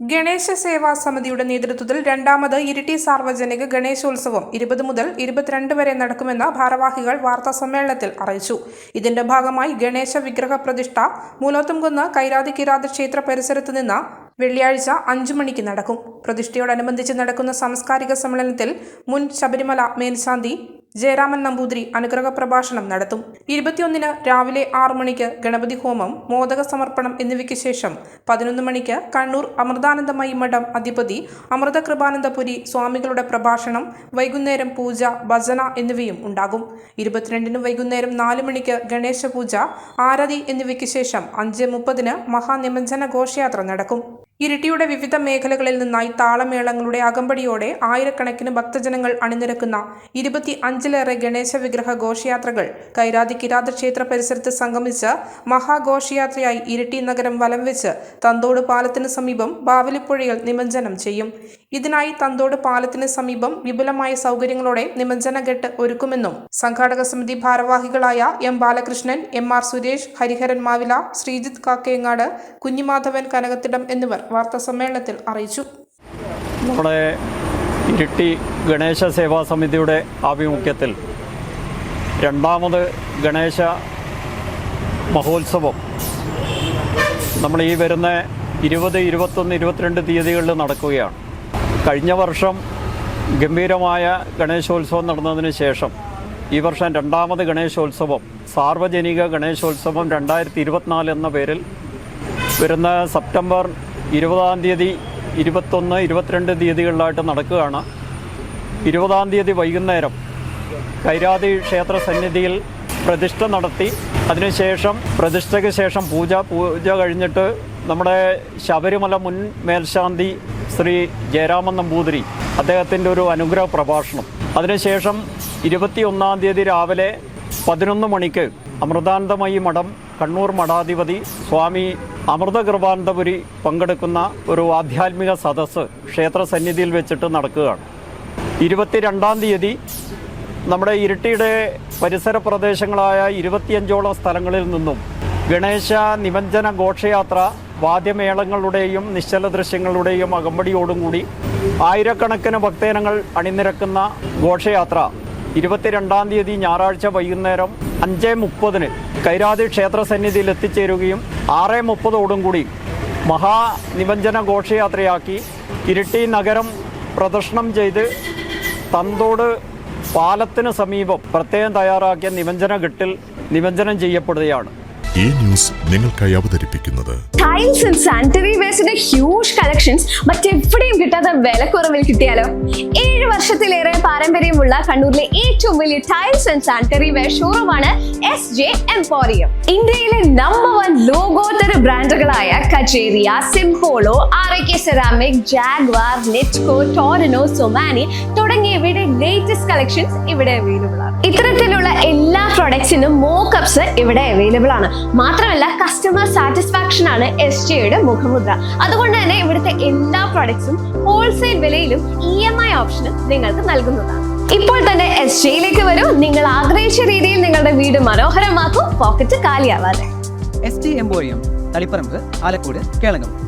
ഗണേശ സേവാ സമിതിയുടെ നേതൃത്വത്തിൽ രണ്ടാമത് ഇരിട്ടി സാർവജനിക ഗണേശോത്സവം ഇരുപത് മുതൽ ഇരുപത്തിരണ്ട് വരെ നടക്കുമെന്ന് ഭാരവാഹികൾ വാർത്താ സമ്മേളനത്തിൽ അറിയിച്ചു. ഇതിന്റെ ഭാഗമായി ഗണേശ വിഗ്രഹ പ്രതിഷ്ഠ മൂലോത്തുംകുന്ന് കൈരാതി കിരാത ക്ഷേത്ര പരിസരത്ത് നിന്ന് വെള്ളിയാഴ്ച അഞ്ചു മണിക്ക് നടക്കും. പ്രതിഷ്ഠയോടനുബന്ധിച്ച് നടക്കുന്ന സാംസ്കാരിക സമ്മേളനത്തിൽ മുൻ ശബരിമല മേൽശാന്തി ജയരാമൻ നമ്പൂതിരി അനുഗ്രഹ പ്രഭാഷണം നടത്തും. ഇരുപത്തിയൊന്നിന് രാവിലെ ആറു മണിക്ക് ഗണപതി ഹോമം മോദക സമർപ്പണം എന്നിവയ്ക്ക് ശേഷം പതിനൊന്ന് മണിക്ക് കണ്ണൂർ അമൃതാനന്ദമയി മഠം അധിപതി അമൃത കൃപാനന്ദപുരി സ്വാമികളുടെ പ്രഭാഷണം വൈകുന്നേരം പൂജ ഭജന എന്നിവയും ഉണ്ടാകും. ഇരുപത്തിരണ്ടിന് വൈകുന്നേരം നാല് മണിക്ക് ഗണേശ പൂജ ആരതി എന്നിവയ്ക്ക് ശേഷം അഞ്ച് മുപ്പതിന് മഹാനിമഞ്ജന ഘോഷയാത്ര നടക്കും. ഇരിട്ടിയുടെ വിവിധ മേഖലകളിൽ നിന്നായി താളമേളങ്ങളുടെ അകമ്പടിയോടെ ആയിരക്കണക്കിന് ഭക്തജനങ്ങൾ അണിനിരക്കുന്ന ഇരുപത്തി അഞ്ചിലേറെ ഗണേശ വിഗ്രഹ ഘോഷയാത്രകൾ കൈരാതി കിരാത ക്ഷേത്ര പരിസരത്ത് സംഗമിച്ച് മഹാഘോഷയാത്രയായി ഇരിട്ടി നഗരം വലം വെച്ച് തന്തോട് പാലത്തിന് സമീപം ബാവലിപ്പുഴയിൽ നിമജ്ജനം ചെയ്യും. ഇതിനായി തന്തോട് പാലത്തിന് സമീപം വിപുലമായ സൗകര്യങ്ങളോടെ നിമജ്ജന ഘട്ട് ഒരുക്കുമെന്നും സംഘാടക സമിതി ഭാരവാഹികളായ M Balakrishnan M R Suresh Hariharan Mavila Sreejith Kakkayangad Kunhimadhavan Kanakathidam എന്നിവർ വാർത്താസമ്മേളനത്തിൽ അറിയിച്ചു. നമ്മുടെ ഇരിട്ടി ഗണേശ സേവാ സമിതിയുടെ ആഭിമുഖ്യത്തിൽ രണ്ടാമത് ഗണേശ മഹോത്സവം. നമ്മൾ ഈ വരുന്ന ഇരുപത് ഇരുപത്തൊന്ന് ഇരുപത്തിരണ്ട് തീയതികളിൽ നടക്കുകയാണ്. കഴിഞ്ഞ വർഷം ഗംഭീരമായ ഗണേശോത്സവം നടന്നതിന് ശേഷം ഈ വർഷം രണ്ടാമത് ഗണേശോത്സവം സാർവജനിക ഗണേശോത്സവം രണ്ടായിരത്തി ഇരുപത്തിനാല് എന്ന പേരിൽ വരുന്ന സെപ്റ്റംബർ ഇരുപതാം തീയതി ഇരുപത്തൊന്ന് ഇരുപത്തിരണ്ട് തീയതികളിലായിട്ട് നടക്കുകയാണ്. ഇരുപതാം തീയതി വൈകുന്നേരം കൈരാതി ക്ഷേത്ര സന്നിധിയിൽ പ്രതിഷ്ഠ നടത്തി അതിനുശേഷം പ്രതിഷ്ഠയ്ക്ക് ശേഷം പൂജ പൂജ കഴിഞ്ഞിട്ട് നമ്മുടെ ശബരിമല മുൻ മേൽശാന്തി ശ്രീ ജയരാമൻ നമ്പൂതിരി അദ്ദേഹത്തിന്റെ ഒരു അനുഗ്രഹ പ്രഭാഷണം. അതിനുശേഷം ഇരുപത്തിയൊന്നാം തീയതി രാവിലെ പതിനൊന്ന് മണിക്ക് അമൃതാനന്ദമയി മഠം കണ്ണൂർ മഠാധിപതി സ്വാമി അമൃത കൃപാനന്ദപുരി പങ്കെടുക്കുന്ന ഒരു ആധ്യാത്മിക സദസ്സ് ക്ഷേത്ര സന്നിധിയിൽ വെച്ചിട്ട് നടക്കുകയാണ്. ഇരുപത്തിരണ്ടാം തീയതി നമ്മുടെ ഇരിട്ടിയുടെ പരിസര പ്രദേശങ്ങളായ ഇരുപത്തിയഞ്ചോളം സ്ഥലങ്ങളിൽ നിന്നും ഗണേശ നിമഞ്ജന ഘോഷയാത്ര വാദ്യമേളങ്ങളുടെയും നിശ്ചല ദൃശ്യങ്ങളുടെയും അകമ്പടിയോടും കൂടി ആയിരക്കണക്കിന് ഭക്തജനങ്ങൾ അണിനിരക്കുന്ന ഘോഷയാത്ര. ഇരുപത്തിരണ്ടാം തീയതി ഞായറാഴ്ച വൈകുന്നേരം അഞ്ച് മുപ്പതിന് കൈരാതി ക്ഷേത്ര സന്നിധിയിൽ എത്തിച്ചേരുകയും ആറ് മുപ്പതോടും കൂടി മഹാനിമഞ്ജന ഘോഷയാത്രയാക്കി ഇരിട്ടി നഗരം പ്രദർശനം ചെയ്ത് തന്തോട് പാലത്തിന് സമീപം പ്രത്യേകം തയ്യാറാക്കിയ നിമഞ്ജന ഘട്ടിൽ നിമഞ്ജനം ചെയ്യപ്പെടുകയാണ്. ഈ ന്യൂസ് നിങ്ങൾക്കായി അവതരിപ്പിക്കുന്നത് ടൈൽസ് ആൻഡ് സാനിറ്ററി വേസ്റ്റിന്റെ ഹ്യൂജ് കളക്ഷൻസ് മറ്റെവിടെയും കിട്ടാത്ത വിലക്കുറവിൽ കിട്ടിയാലോ? ഏഴ് വർഷത്തിലേറെ പാരമ്പര്യമുള്ള കണ്ണൂരിലെ ഏറ്റവും വലിയ ടൈൽസ് ആൻഡ് സാനിറ്ററി വെയർ ഷോറൂമാണ് എസ് ജെ എംപോറിയം ഇന്ത്യയിലെ number one ബ്രാൻഡുകളായ Kajaria Simpolo R A K ceramic Jaquar Nitco Torino Somany തുടങ്ങിയവയുടെ ലേറ്റസ്റ്റ് കളക്ഷൻസ് ഇവിടെ അവൈലബിൾ ആണ്. ഇത്തരത്തിലുള്ള എല്ലാ പ്രൊഡക്ട്സിനും മോക്കപ്സ് ഇവിടെ അവൈലബിൾ ആണ്. മാത്രമല്ല കസ്റ്റമർ സാറ്റിസ്ഫാക്ഷൻ ആണ് എസ് ജിയുടെ മുഖമുദ്ര. അതുകൊണ്ട് തന്നെ ഇവിടുത്തെ എല്ലാ പ്രൊഡക്ട്സും ഹോൾസെയിൽ വിലയിലും ഇ എം ഐ ഓപ്ഷനും നിങ്ങൾക്ക് നൽകുന്നതാണ്. ഇപ്പോൾ തന്നെ എസ് ജിയിലേക്ക് വരൂ. നിങ്ങൾ ആഗ്രഹിച്ച രീതിയിൽ നിങ്ങളുടെ വീട് മനോഹരമാക്കൂ. Pocket കാലിയാവാതെ. S T emporium Taliparamba Alakode Kelakam